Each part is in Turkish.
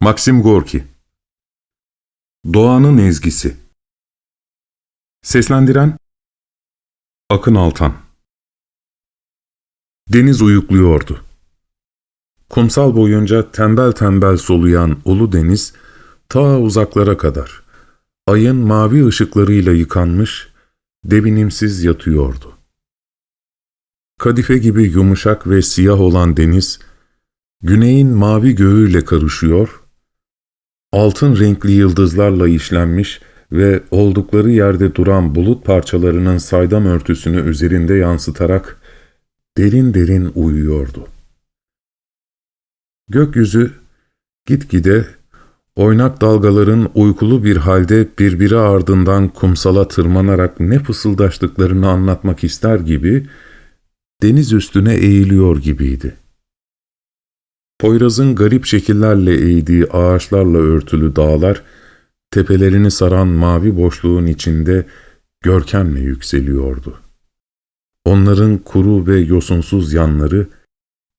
Maxim Gorki Doğanın Ezgisi Seslendiren Akın Altan Deniz uyukluyordu. Kumsal boyunca tembel tembel soluyan ulu deniz ta uzaklara kadar ayın mavi ışıklarıyla yıkanmış, devinimsiz yatıyordu. Kadife gibi yumuşak ve siyah olan deniz, güneyin mavi göğüyle karışıyor, altın renkli yıldızlarla işlenmiş ve oldukları yerde duran bulut parçalarının saydam örtüsünü üzerinde yansıtarak derin derin uyuyordu. Gökyüzü gitgide oynak dalgaların uykulu bir halde birbiri ardından kumsala tırmanarak ne fısıldaştıklarını anlatmak ister gibi deniz üstüne eğiliyor gibiydi. Poyraz'ın garip şekillerle eğdiği ağaçlarla örtülü dağlar, tepelerini saran mavi boşluğun içinde görkemle yükseliyordu. Onların kuru ve yosunsuz yanları,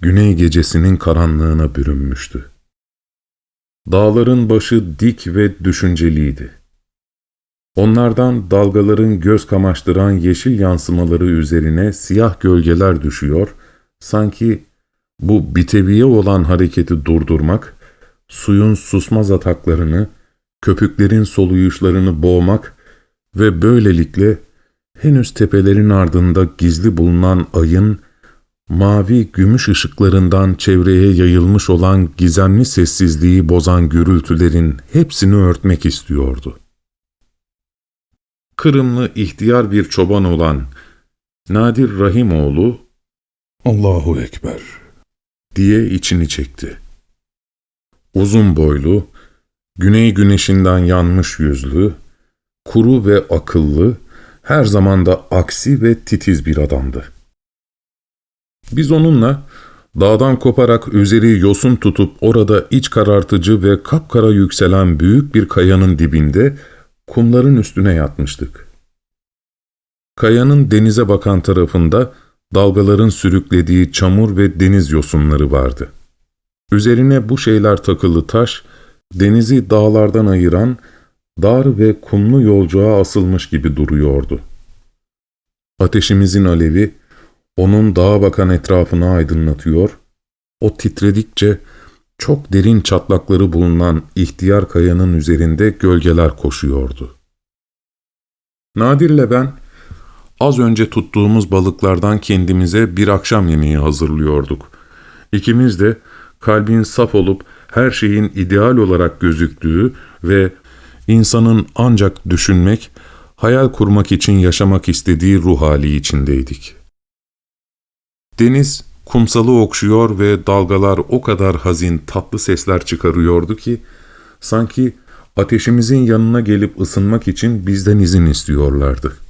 güney gecesinin karanlığına bürünmüştü. Dağların başı dik ve düşünceliydi. Onlardan dalgaların göz kamaştıran yeşil yansımaları üzerine siyah gölgeler düşüyor, sanki bu biteviye olan hareketi durdurmak, suyun susmaz ataklarını, köpüklerin soluyuşlarını boğmak ve böylelikle henüz tepelerin ardında gizli bulunan ayın, mavi gümüş ışıklarından çevreye yayılmış olan gizemli sessizliği bozan gürültülerin hepsini örtmek istiyordu. Kırımlı ihtiyar bir çoban olan Nadir Rahimoğlu, Allahu Ekber diye içini çekti. Uzun boylu, güney güneşinden yanmış yüzlü, kuru ve akıllı, her zaman da aksi ve titiz bir adamdı. Biz onunla dağdan koparak üzeri yosun tutup orada iç karartıcı ve kapkara yükselen büyük bir kayanın dibinde kumların üstüne yatmıştık. Kayanın denize bakan tarafında dalgaların sürüklediği çamur ve deniz yosunları vardı. Üzerine bu şeyler takılı taş, denizi dağlardan ayıran dar ve kumlu yolcuğa asılmış gibi duruyordu. Ateşimizin alevi, onun dağa bakan etrafını aydınlatıyor, o titredikçe çok derin çatlakları bulunan ihtiyar kayanın üzerinde gölgeler koşuyordu. Nadir'le ben, az önce tuttuğumuz balıklardan kendimize bir akşam yemeği hazırlıyorduk. İkimiz de kalbin saf olup her şeyin ideal olarak gözüktüğü ve insanın ancak düşünmek, hayal kurmak için yaşamak istediği ruh hali içindeydik. Deniz kumsalı okşuyor ve dalgalar o kadar hazin tatlı sesler çıkarıyordu ki, sanki ateşimizin yanına gelip ısınmak için bizden izin istiyorlardı.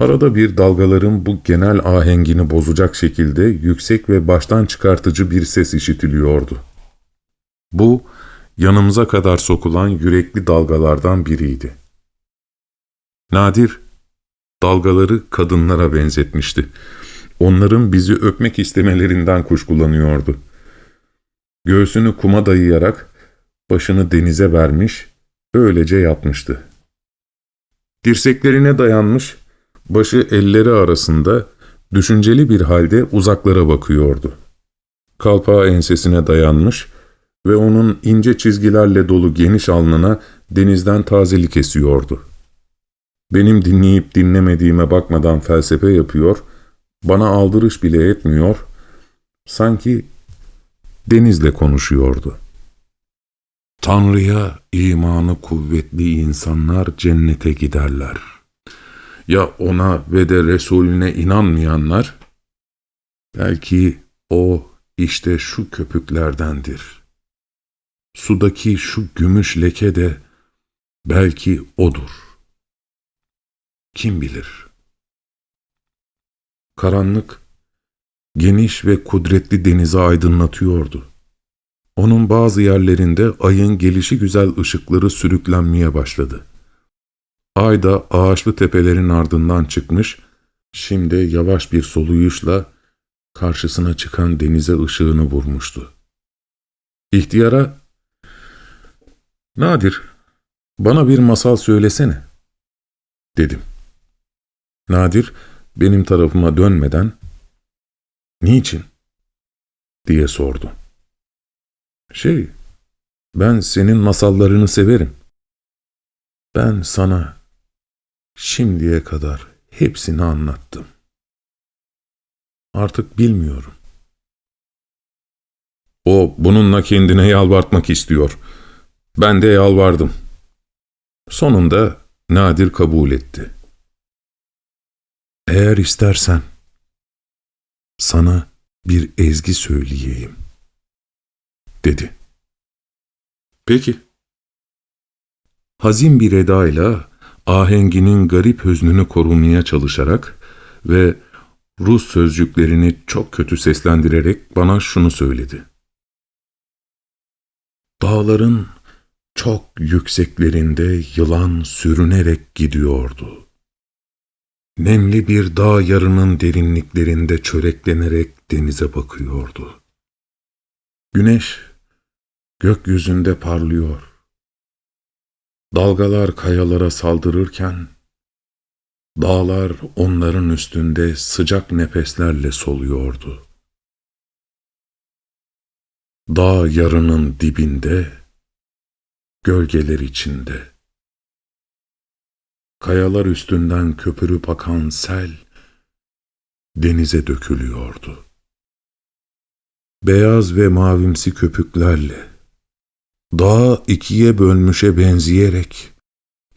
Arada bir dalgaların bu genel ahengini bozacak şekilde yüksek ve baştan çıkartıcı bir ses işitiliyordu. Bu, yanımıza kadar sokulan yürekli dalgalardan biriydi. Nadir, dalgaları kadınlara benzetmişti. Onların bizi öpmek istemelerinden kuşkulanıyordu. Göğsünü kuma dayayarak, başını denize vermiş, öylece yatmıştı. Dirseklerine dayanmış, başı elleri arasında, düşünceli bir halde uzaklara bakıyordu. Kalpağı ensesine dayanmış ve onun ince çizgilerle dolu geniş alnına denizden tazelik esiyordu. Benim dinleyip dinlemediğime bakmadan felsefe yapıyor, bana aldırış bile etmiyor, sanki denizle konuşuyordu. Tanrı'ya imanı kuvvetli insanlar cennete giderler. Ya ona ve de Resulüne inanmayanlar, belki o işte şu köpüklerdendir. Sudaki şu gümüş leke de belki odur. Kim bilir? Karanlık, geniş ve kudretli denizi aydınlatıyordu. Onun bazı yerlerinde ayın gelişi güzel ışıkları sürüklenmeye başladı. Ay da ağaçlı tepelerin ardından çıkmış, şimdi yavaş bir soluyuşla karşısına çıkan denize ışığını vurmuştu. İhtiyara, Nadir, bana bir masal söylesene, dedim. Nadir, benim tarafıma dönmeden, niçin, diye sordu. Şey, ben senin masallarını severim. Ben sana şimdiye kadar hepsini anlattım. Artık bilmiyorum. O bununla kendine yalvartmak istiyor. Ben de yalvardım. Sonunda Nadir kabul etti. Eğer istersen sana bir ezgi söyleyeyim, dedi. Peki. Hazin bir edayla ahenginin garip hüznünü korumaya çalışarak ve Rus sözcüklerini çok kötü seslendirerek bana şunu söyledi. Dağların çok yükseklerinde yılan sürünerek gidiyordu. Nemli bir dağ yarının derinliklerinde çöreklenerek denize bakıyordu. Güneş gökyüzünde parlıyor. Dalgalar kayalara saldırırken, dağlar onların üstünde sıcak nefeslerle soluyordu. Dağ yarının dibinde, gölgeler içinde. Kayalar üstünden köpürüp akan sel, denize dökülüyordu. Beyaz ve mavimsi köpüklerle, dağı ikiye bölmüşe benzeyerek,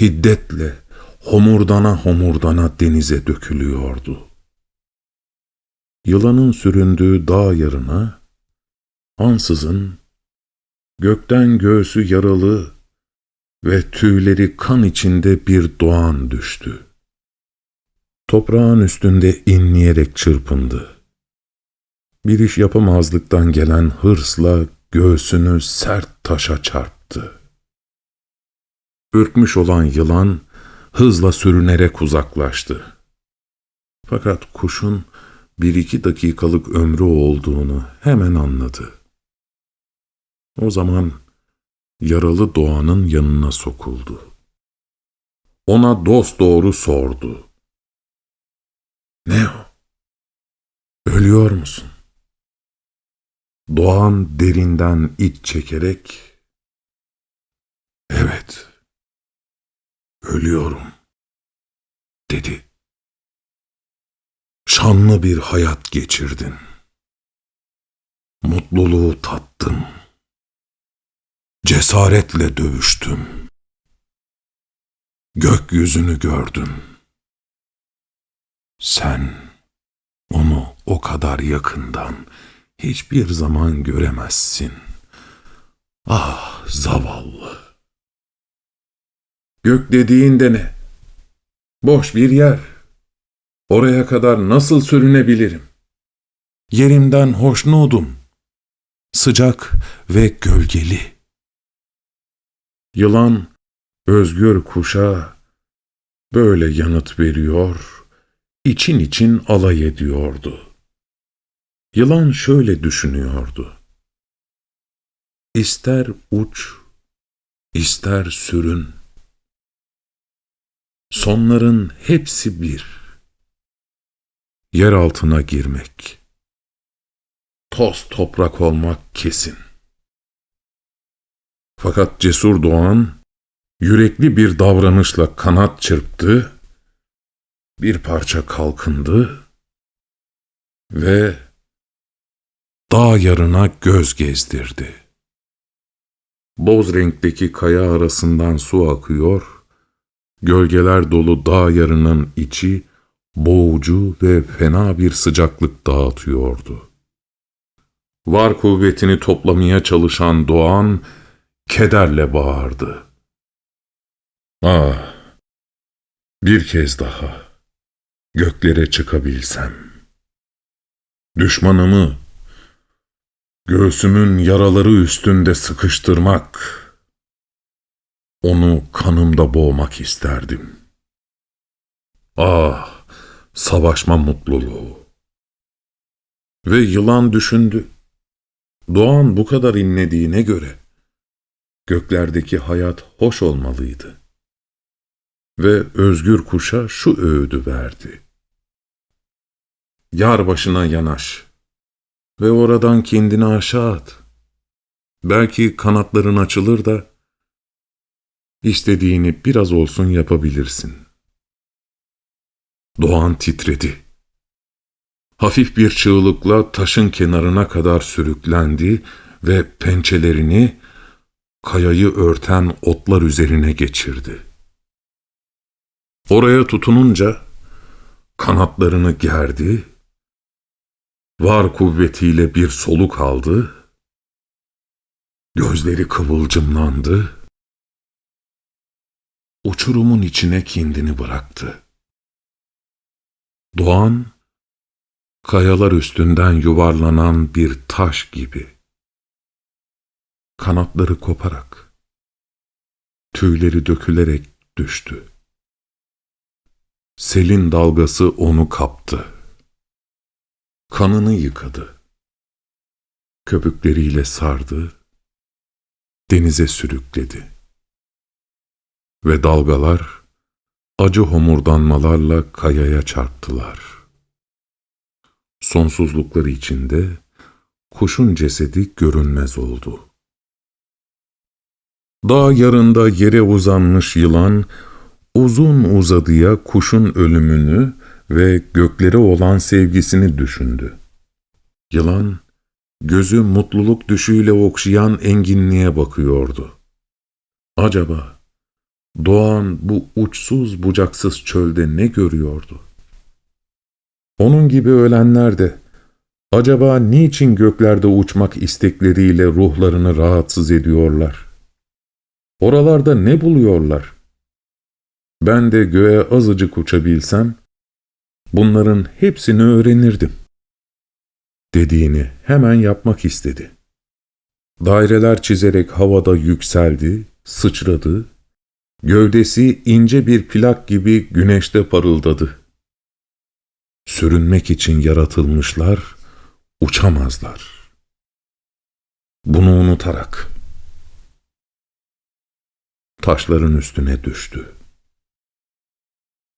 hiddetle, homurdana homurdana denize dökülüyordu. Yılanın süründüğü dağ yarına, ansızın, gökten göğsü yaralı ve tüyleri kan içinde bir doğan düştü. Toprağın üstünde inleyerek çırpındı. Bir iş yapamazlıktan gelen hırsla göğsünü sert taşa çarptı. Ürkmüş olan yılan hızla sürünerek uzaklaştı. Fakat kuşun bir iki dakikalık ömrü olduğunu hemen anladı. O zaman yaralı doğanın yanına sokuldu. Ona dost doğru sordu. Ne o? Ölüyor musun? Doğan derinden iç çekerek, evet, ölüyorum, dedi. Şanlı bir hayat geçirdin. Mutluluğu tattım. Cesaretle dövüştüm. Gökyüzünü gördüm. Sen onu o kadar yakından hiçbir zaman göremezsin. Ah zavallı. Gök dediğinde ne? Boş bir yer. Oraya kadar nasıl sürünebilirim? Yerimden hoşnudum. Sıcak ve gölgeli. Yılan özgür kuşa böyle yanıt veriyor, için için alay ediyordu. Yılan şöyle düşünüyordu. İster uç, ister sürün. Sonların hepsi bir. Yer altına girmek. Toz toprak olmak kesin. Fakat cesur doğan, yürekli bir davranışla kanat çırptı, bir parça kalkındı ve dağ yarına göz gezdirdi. Boz renkteki kaya arasından su akıyor, gölgeler dolu dağ yarının içi boğucu ve fena bir sıcaklık dağıtıyordu. Var kuvvetini toplamaya çalışan Doğan kederle bağırdı. Ah, bir kez daha göklere çıkabilsem, düşmanımı Göğsümün yaraları üstünde sıkıştırmak, onu kanımda boğmak isterdim. Ah, savaşma mutluluğu. Ve yılan düşündü. Doğan bu kadar inlediğine göre göklerdeki hayat hoş olmalıydı. Ve özgür kuşa şu öğüdü verdi. Yar başına yanaş ve oradan kendini aşağı at. Belki kanatların açılır da istediğini biraz olsun yapabilirsin. Doğan titredi. Hafif bir çığlıkla taşın kenarına kadar sürüklendi ve pençelerini kayayı örten otlar üzerine geçirdi. Oraya tutununca kanatlarını gerdi, var kuvvetiyle bir soluk aldı, gözleri kıvılcımlandı, uçurumun içine kendini bıraktı. Doğan, kayalar üstünden yuvarlanan bir taş gibi. Kanatları koparak, tüyleri dökülerek düştü. Selin dalgası onu kaptı. Kanını yıkadı. Köpükleriyle sardı, denize sürükledi. Ve dalgalar acı homurdanmalarla kayaya çarptılar. Sonsuzlukları içinde kuşun cesedi görünmez oldu. Dağ yarında yere uzanmış yılan, uzun uzadıya kuşun ölümünü ve göklere olan sevgisini düşündü. Yılan, gözü mutluluk düşüyle okşayan enginliğe bakıyordu. Acaba doğan bu uçsuz bucaksız çölde ne görüyordu? Onun gibi ölenler de acaba niçin göklerde uçmak istekleriyle ruhlarını rahatsız ediyorlar? Oralarda ne buluyorlar? Ben de göğe azıcık uçabilsem, bunların hepsini öğrenirdim. Dediğini hemen yapmak istedi. Daireler çizerek havada yükseldi, sıçradı, gövdesi ince bir plak gibi güneşte parıldadı. Sürünmek için yaratılmışlar, uçamazlar. Bunu unutarak taşların üstüne düştü.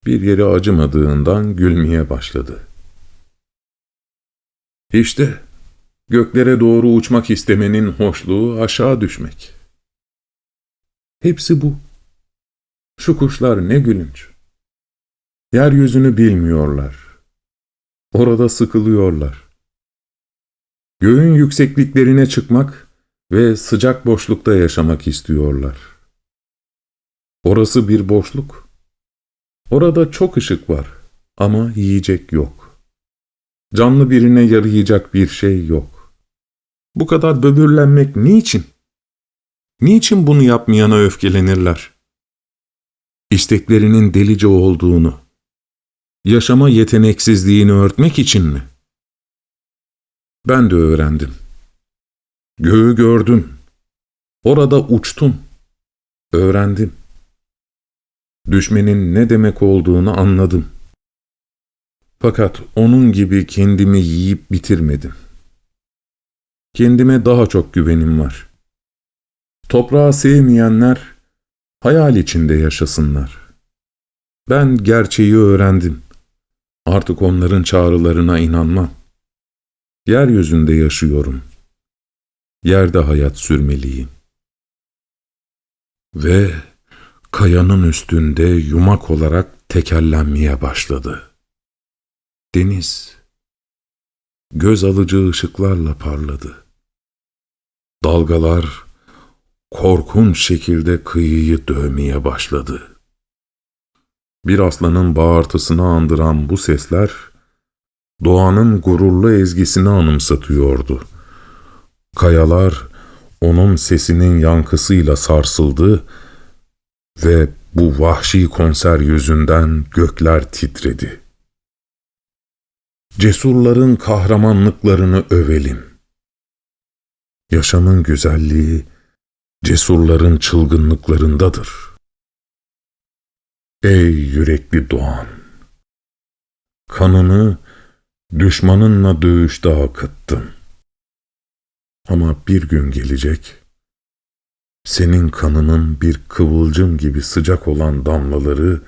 Bir yeri acımadığından gülmeye başladı. İşte göklere doğru uçmak istemenin hoşluğu aşağı düşmek. Hepsi bu. Şu kuşlar ne gülünç. Yeryüzünü bilmiyorlar. Orada sıkılıyorlar. Göğün yüksekliklerine çıkmak ve sıcak boşlukta yaşamak istiyorlar. Orası bir boşluk. Orada çok ışık var ama yiyecek yok. Canlı birine yarayacak bir şey yok. Bu kadar böbürlenmek niçin? Niçin bunu yapmayana öfkelenirler? İsteklerinin delice olduğunu, yaşama yeteneksizliğini örtmek için mi? Ben de öğrendim. Göğü gördüm. Orada uçtum. Öğrendim. Düşmenin ne demek olduğunu anladım. Fakat onun gibi kendimi yiyip bitirmedim. Kendime daha çok güvenim var. Toprağı sevmeyenler hayal içinde yaşasınlar. Ben gerçeği öğrendim. Artık onların çağrılarına inanmam. Yeryüzünde yaşıyorum. Yerde hayat sürmeliyim. Ve kayanın üstünde yumak olarak tekerlenmeye başladı. Deniz, göz alıcı ışıklarla parladı. Dalgalar, korkunç şekilde kıyıyı dövmeye başladı. Bir aslanın bağırtısını andıran bu sesler, doğanın gururlu ezgisini anımsatıyordu. Kayalar, onun sesinin yankısıyla sarsıldı ve bu vahşi konser yüzünden gökler titredi. Cesurların kahramanlıklarını övelim. Yaşamın güzelliği, cesurların çılgınlıklarındadır. Ey yürekli doğan! Kanını düşmanınla dövüşte akıttın. Ama bir gün gelecek, senin kanının bir kıvılcım gibi sıcak olan damlaları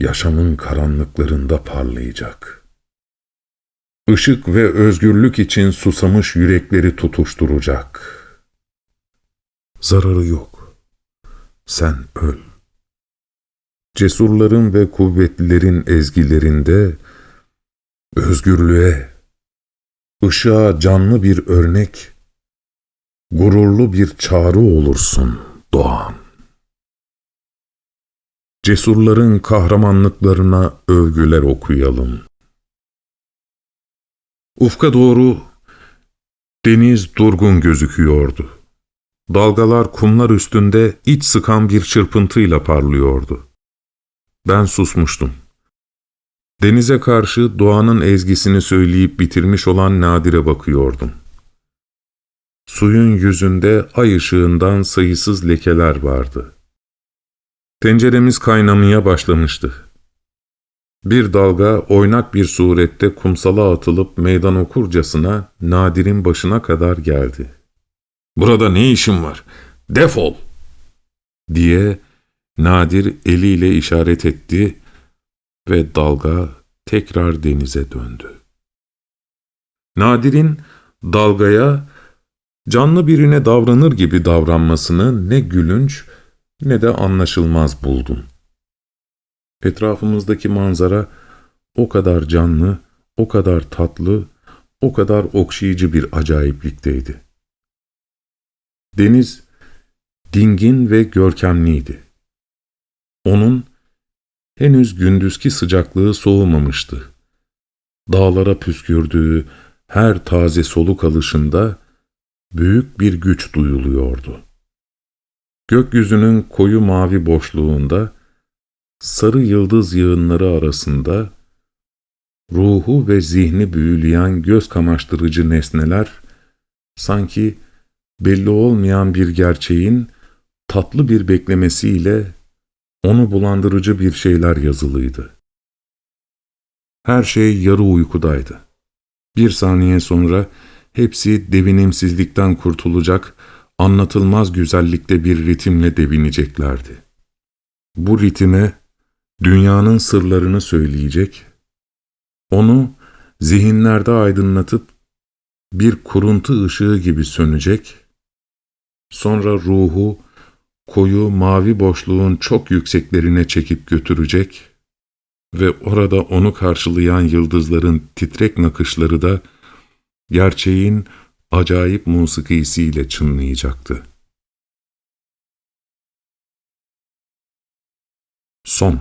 yaşamın karanlıklarında parlayacak. Işık ve özgürlük için susamış yürekleri tutuşturacak. Zararı yok. Sen öl. Cesurların ve kuvvetlilerin ezgilerinde özgürlüğe, ışığa canlı bir örnek, gururlu bir çağrı olursun Doğan. Cesurların kahramanlıklarına övgüler okuyalım. Ufka doğru deniz durgun gözüküyordu. Dalgalar kumlar üstünde iç sıkan bir çırpıntıyla parlıyordu. Ben susmuştum. Denize karşı doğanın ezgisini söyleyip bitirmiş olan Nadir'e bakıyordum. Suyun yüzünde ay ışığından sayısız lekeler vardı. Tenceremiz kaynamaya başlamıştı. Bir dalga oynak bir surette kumsala atılıp meydan okurcasına Nadir'in başına kadar geldi. ''Burada ne işin var? Defol!'' diye Nadir eliyle işaret etti ve dalga tekrar denize döndü. Nadir'in dalgaya canlı birine davranır gibi davranmasını ne gülünç ne de anlaşılmaz buldum. Etrafımızdaki manzara o kadar canlı, o kadar tatlı, o kadar okşayıcı bir acayiplikteydi. Deniz dingin ve görkemliydi. Onun henüz gündüzki sıcaklığı soğumamıştı. Dağlara püskürdüğü her taze soluk alışında büyük bir güç duyuluyordu. Gökyüzünün koyu mavi boşluğunda, sarı yıldız yığınları arasında, ruhu ve zihni büyüleyen göz kamaştırıcı nesneler, sanki belli olmayan bir gerçeğin tatlı bir beklemesiyle onu bulandırıcı bir şeyler yazılıydı. Her şey yarı uykudaydı. Bir saniye sonra hepsi devinimsizlikten kurtulacak, anlatılmaz güzellikte bir ritimle devineceklerdi. Bu ritime dünyanın sırlarını söyleyecek, onu zihinlerde aydınlatıp bir kuruntu ışığı gibi sönecek, sonra ruhu koyu mavi boşluğun çok yükseklerine çekip götürecek ve orada onu karşılayan yıldızların titrek nakışları da gerçeğin acayip musikisiyle çınlayacaktı. Son